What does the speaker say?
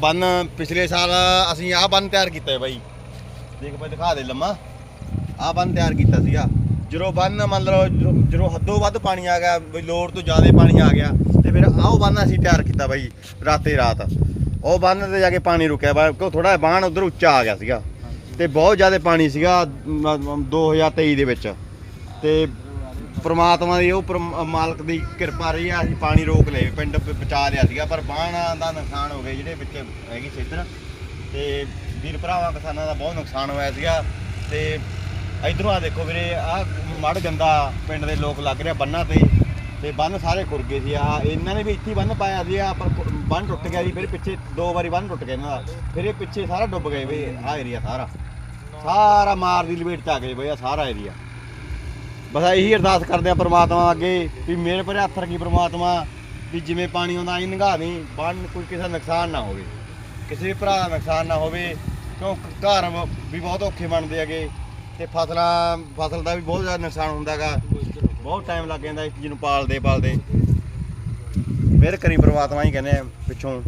ਬੰਨ ਪਿਛਲੇ ਸਾਲ ਅਸੀਂ ਆਹ ਬੰਨ ਤਿਆਰ ਕੀਤਾ ਹੈ ਬਾਈ। ਦੇਖ ਬਾਈ, ਦਿਖਾ ਦੇ ਲੰਮਾ। ਆਹ ਬੰਨ ਤਿਆਰ ਕੀਤਾ ਸੀਗਾ। ਜਦੋਂ ਬੰਨ ਮੰਨ ਲਓ, ਜਦੋਂ- ਹੱਦੋਂ ਵੱਧ ਪਾਣੀ ਆ ਗਿਆ, ਬਈ ਲੋੜ ਤੋਂ ਜ਼ਿਆਦਾ ਪਾਣੀ ਆ ਗਿਆ, ਤੇ ਫਿਰ ਆਹ ਬੰਨ ਅਸੀਂ ਤਿਆਰ ਕੀਤਾ ਬਾਈ, ਰਾਤੇ ਰਾਤ। ਉਹ ਬੰਨ ਤੇ ਜਾ ਕੇ ਪਾਣੀ ਰੁਕਿਆ ਬਾ ਕਿਉਂ ਥੋੜਾ ਬਾਣ ਉਧਰ ਉੱਚਾ ਆ ਗਿਆ ਸੀਗਾ। ਤੇ ਬਹੁਤ ਜ਼ਿਆਦਾ ਪਾਣੀ ਸੀਗਾ, ਮ- ਮ- 2023 ਦੇ ਵਿੱਚ। ਤੇ ਪ੍ਰਮਾਤਮਾ ਦੀ, ਉਹ ਪਰਮ ਮਾਲਕ ਦੀ ਕਿਰਪਾ ਰਹੀ ਆ, ਅਸੀਂ ਪਾਣੀ ਰੋਕ ਲਏ, ਪਿੰਡ ਬ- ਬਚਾ ਲਿਆ ਸੀਗਾ, ਪਰ ਬਾਣਾ ਦਾ ਨੁਕਸਾਨ ਹੋ ਗਿਆ ਜਿਹੜੇ ਵਿੱਚ ਹੈਗੀ ਸੀ ਇੱਧਰ ਤੇ ਵੀਰ ਭਰਾਵਾਂ, ਕਿਸਾਨਾਂ ਦਾ ਬਹੁਤ ਨੁਕਸਾਨ ਹੋਇਆ ਸੀਗਾ। ਤੇ ਇਧਰੋਂ ਆ ਦੇਖੋ ਵੀਰੇ ਆ ਮੜ ਗੰਦਾ ਪਿੰਡ ਦੇ ਲੋਕ ਲੱਗ ਰਿਹਾ ਬੰਨਾਂ ਤੇ। ਤੇ ਬੰਨ ਸਾਰੇ ਖੁਰ ਗਏ ਸੀ ਆ ਇਹਨਾਂ ਨੇ ਵੀ ਇੱਥੇ ਹੀ ਬੰਨ ਪਾਇਆ ਸੀ ਆ ਪਰ ਖੁ- ਬੰਨ ਟੁੱਟ ਗਿਆ ਸੀ, ਫਿਰ ਪਿੱਛੇ ਦੋ ਵਾਰੀ ਬੰਨ ਟੁੱਟ ਗਿਆ ਇਹਨਾਂ ਦਾ। ਫਿਰ ਇਹ ਪਿੱਛੇ ਸਾਰਾ ਡੁੱਬ ਗਏ ਵੇ ਆ ਏਰੀਆ ਸਾਰਾ। ਸਾਰਾ ਮਾਰ ਦੀ ਲਪੇਟ ਚ ਆ ਗਏ ਬਈ ਆ ਸਾਰਾ ਏਰੀਆ ਬਸ ਇਹੀ ਅਰਦਾਸ ਕਰਦੇ ਆ ਪ੍ਰਮਾਤਮਾ ਅੱਗੇ ਵੀ ਮੇਰੇ ਪਰ ਹੱਥ ਰੱਖੀ ਪ੍ਰਮਾਤਮਾ ਵੀ ਜਿਵੇਂ ਪਾਣੀ ਆਉਂਦਾ ਆਈ ਨਿਗਾਹ ਨਹੀਂ ਬੰਨ ਕੋਈ ਕਿਸੇ ਦਾ ਨੁਕਸਾਨ ਨਾ ਹੋਵੇ। ਕਿਸੇ ਭਰਾ ਦਾ ਨੁਕਸਾਨ ਨਾ ਹੋਵੇ, ਕਿਉਂ ਘਰ ਵੀ ਬਹੁਤ ਔਖੇ ਬਣਦੇ ਹੈਗੇ ਤੇ ਫਸਲਾਂ, ਫਸਲ ਦਾ ਵੀ ਬਹੁਤ ਜ਼ਿਆਦਾ ਨੁਕਸਾਨ ਹੁੰਦਾਗਾ ਬਹੁਤ ਟਾਈਮ ਲੱਗ ਜਾਂਦਾ ਇਸ ਚੀਜ਼ ਨੂੰ ਪਾਲਦੇ ਪਾਲਦੇ ਮਿਹਰ ਕਰੀ ਪ੍ਰਮਾਤਮਾ ਹੀ ਕਹਿੰਦੇ ਆ ਪਿੱਛੋਂ।